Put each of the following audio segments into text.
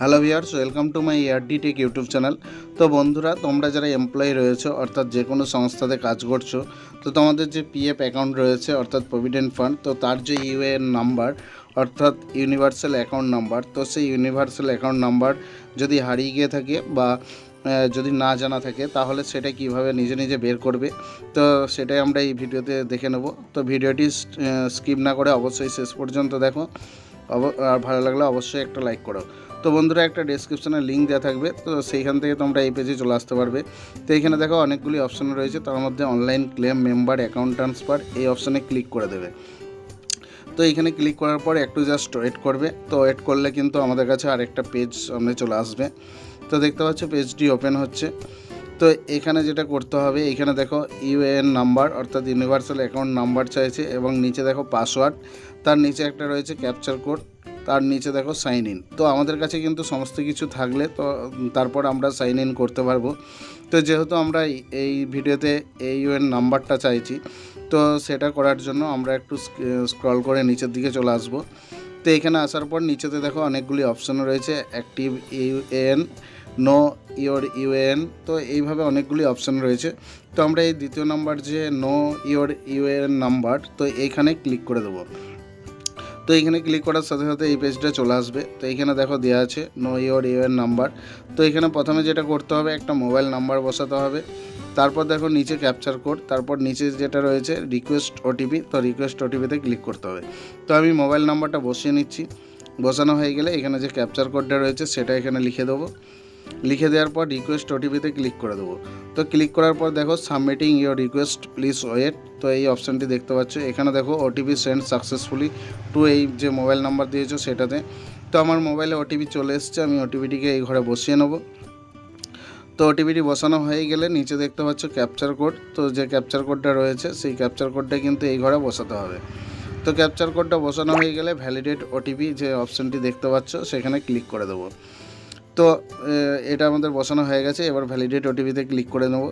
Hello viewers welcome to my ইয়ারডি tech YouTube channel তো বন্ধুরা, তোমরা যারা এমপ্লয়ি রয়েছে, অর্থাৎ যে কোনো সংস্থাতে কাজ করছ, তো তোমাদের যে পিএফ অ্যাকাউন্ট রয়েছে, অর্থাৎ প্রভিডেন্ট ফান্ড তো তার যে ইউএএন নাম্বার অর্থাৎ ইউনিভার্সাল অ্যাকাউন্ট নাম্বার তো সেই ইউনিভার্সাল অ্যাকাউন্ট নাম্বার যদি হারিয়ে গিয়ে থাকে বা যদি না জানা থাকে, তাহলে সেটা কীভাবে নিজে নিজে বের করবে? তো সেটাই আমরা এই ভিডিওতে দেখে নেব। তো ভিডিওটি স্কিপ না করে অবশ্যই শেষ পর্যন্ত দেখো। আর ভালো লাগলে অবশ্যই একটা লাইক করো। তো বন্ধুরা, একটা ডেসক্রিপশনে লিঙ্ক দেওয়া থাকবে। তো সেইখান থেকে তোমরা এই পেজে চলে আসতে পারবে। তো এখানে দেখো অনেকগুলি অপশন রয়েছে। তার মধ্যে online claim member account transfer এই অপশানে ক্লিক করে দেবে। তো এখানে ক্লিক করার পর একটু জাস্ট ওয়েট করবে। তো ওয়েট করলে কিন্তু আমাদের কাছে আরেকটা পেজ সামনে চলে আসবে। তো দেখতে পাচ্ছ পেজটি ওপেন হচ্ছে। তো এখানে যেটা করতে হবে, এখানে দেখো ইউএএন নাম্বার অর্থাৎ ইউনিভার্সাল অ্যাকাউন্ট নাম্বার চাইছে এবং নিচে দেখো পাসওয়ার্ড তার নিচে একটা রয়েছে ক্যাপচার কোড তার নিচে দেখো সাইন ইন তো আমাদের কাছে কিন্তু সমস্ত কিছু থাকলে তো তারপর আমরা সাইন ইন করতে পারব। তো যেহেতু আমরা এই- ভিডিওতে এই ইউএন নাম্বারটা চাইছি, তো সেটা করার জন্য আমরা একটু স্ক্রল করে নিচের দিকে চলে আসব। তো এখানে আসার পর নিচেতে দেখো অনেকগুলি অপশন রয়েছে active UAN know your UAN তো এইভাবে অনেকগুলি অপশন রয়েছে। তো আমরা এই দ্বিতীয় নাম্বার যে নো ইওর ইউএএন নাম্বার, তো এইখানে ক্লিক করে দেবো। তো এইখানে ক্লিক করার সাথে সাথে এই পেজটা চলে আসবে। তো এইখানে দেখো দেওয়া আছে নো ইওর ইউএন নাম্বার তো এখানে প্রথমে যেটা করতে হবে, একটা মোবাইল নাম্বার বসাতে হবে। তারপর দেখো নিচে ক্যাপচার কোড তারপর নিচে যেটা রয়েছে রিকোয়েস্ট ওটিপি তো রিকোয়েস্ট ওটিপিতে ক্লিক করতে হবে। তো আমি মোবাইল নাম্বারটা বসিয়ে নিচ্ছি। বসানো হয়ে গেলে এখানে যে ক্যাপচার কোডটা রয়েছে, সেটা এখানে লিখে দেবো। লিখে দেওয়ার পর রিকোয়েস্ট ওটিপিতে ক্লিক করে দেবো। তো ক্লিক করার পর দেখো submitting your request please wait তো এই অপশানটি দেখতে পাচ্ছ। এখানে দেখো ওটিপি সেন্ড সাকসেসফুলি টু এই যে মোবাইল নাম্বার দিয়েছ সেটাতে। তো আমার মোবাইলে ওটিপি চলে এসছে, আমি ওটিপিটিকে এই ঘরে বসিয়ে নেব। তো ওটিপিটি বসানো হয়ে গেলে নিচে দেখতে পাচ্ছ ক্যাপচার কোড তো যে ক্যাপচার কোডটা রয়েছে, সেই ক্যাপচার কোডটা কিন্তু এই ঘরে বসাতে হবে। তো ক্যাপচার কোডটা বসানো হয়ে গেলে ভ্যালিডেট ওটিপি যে অপশানটি দেখতে পাচ্ছ, সেখানে ক্লিক করে দেবো। তো এটা আমাদের বসানো হয়ে গেছে। এবার ভ্যালিডেট ওটিপিতে ক্লিক করে নেব।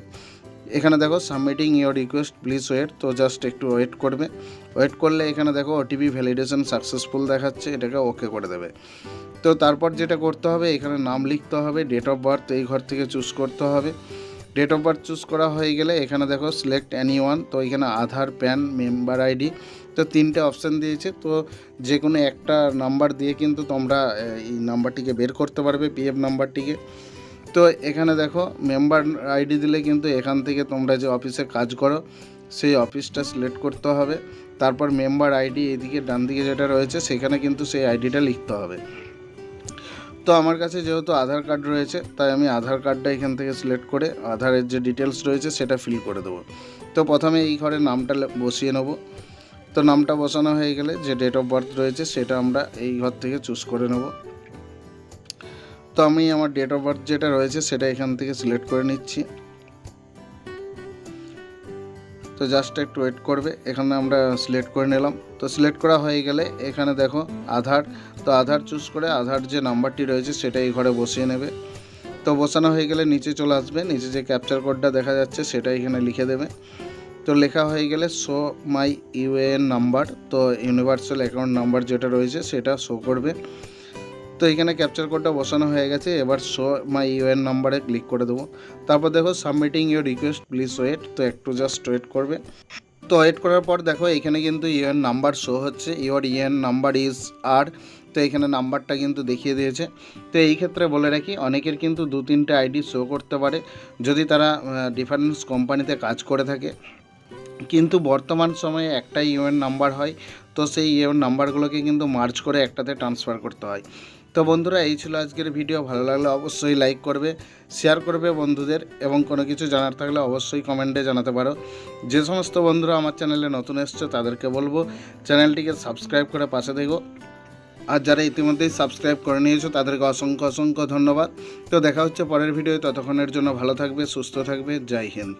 এখানে দেখো submitting your request please wait তো জাস্ট একটু ওয়েট করবে। ওয়েট করলে এখানে দেখো ওটিপি ভ্যালিডেশন সাকসেসফুল দেখাচ্ছে, এটাকে ওকে করে দেবে। তো তারপর যেটা করতে হবে, এখানে নাম লিখতে হবে ডেট অফ বার্থ এই ঘর থেকে চুজ করতে হবে। ডেট অফ বার্থ চুজ করা হয়ে গেলে এখানে দেখো সিলেক্ট অ্যানি ওয়ান তো এখানে আধার প্যান মেম্বার আইডি তো তিনটে অপশান দিয়েছে। তো যে কোনো একটা নাম্বার দিয়ে কিন্তু তোমরা এই নাম্বারটিকে বের করতে পারবে পিএফ নাম্বারটিকে তো এখানে দেখো মেম্বার আইডি দিলে কিন্তু এখান থেকে তোমরা যে অফিসে কাজ করো, সেই অফিসটা সিলেক্ট করতে হবে। তারপর মেম্বার আইডি এদিকে ডান দিকে যেটা রয়েছে, সেখানে কিন্তু সেই আইডিটা লিখতে হবে। তো আমার কাছে যেহেতু আধার কার্ড রয়েছে, তাই আমি আধার কার্ডটা এখান থেকে সিলেক্ট করে আধারের যে ডিটেলস রয়েছে সেটা ফিল করে দেবো। তো প্রথমে এই ঘরে নামটা বসিয়ে নেব। তো নামটা বসানো হয়ে গেলে যে ডেট অফ বার্থ রয়েছে সেটা আমরা এই ঘর থেকে চুজ করে নেব। তো আমি আমার ডেট অফ বার্থ যেটা রয়েছে সেটা এখান থেকে সিলেক্ট করে নিচ্ছি। তো জাস্ট একটু ওয়েট করবে। এখানে আমরা সিলেক্ট করে নিলাম। তো সিলেক্ট করা হয়ে গেলে এখানে দেখো আধার। তো আধার চুজ করে আধার যে নাম্বারটি রয়েছে সেটা এই ঘরে বসিয়ে নেবে। তো বসানো হয়ে গেলে নিচে চলে আসবে। নিচে যে ক্যাপচার কোডটা দেখা যাচ্ছে সেটা এখানে লিখে দেবে। তো লেখা হয়ে গেলে শো মাই ইউএএন নাম্বার তো ইউনিভার্সাল অ্যাকাউন্ট নাম্বার যেটা রয়েছে সেটা শো করবে। তো এখানে ক্যাপচার কোডটা বসানো হয়ে গেছে। এবার শো মাই ইউএন নাম্বারে ক্লিক করে দেবো। তারপর দেখো submitting your request please wait তো একটু জাস্ট ওয়েট করবে। তো ওয়েট করার পর দেখো, এখানে কিন্তু ইউএন নাম্বার শো হচ্ছে। ইউর ইউএন নাম্বার ইজ আর তো এখানে নাম্বারটা কিন্তু দেখিয়ে দিয়েছে। তো এই ক্ষেত্রে বলে রাখি, অনেকের কিন্তু দু তিনটে আইডি শো করতে পারে। যদি তারা ডিফারেন্স কোম্পানিতে কাজ করে থাকে। কিন্তু বর্তমান সময়ে একটাই ইউএন নাম্বার হয়। তো সেই ইউএন নাম্বারগুলোকে কিন্তু মার্চ করে একটাতে ট্রান্সফার করতে হয়। তো বন্ধুরা, এই ছিল আজকের ভিডিও। ভালো লাগলে অবশ্যই লাইক করবে শেয়ার করবে বন্ধুদের এবং কোনো কিছু জানার থাকলে অবশ্যই কমেন্টে জানাতে পারো। যে সমস্ত বন্ধুরা আমার চ্যানেলে নতুন এসছে, তাদেরকে বলব চ্যানেলটিকে সাবস্ক্রাইব করে পাশে দেখো আর যারা ইতিমধ্যেই সাবস্ক্রাইব করে নিয়েছো, তাদেরকে অসংখ্য অসংখ্য ধন্যবাদ। তো দেখা হচ্ছে পরের ভিডিও ততক্ষণের জন্য ভালো থাকবে, সুস্থ থাকবে, জয় হিন্দ।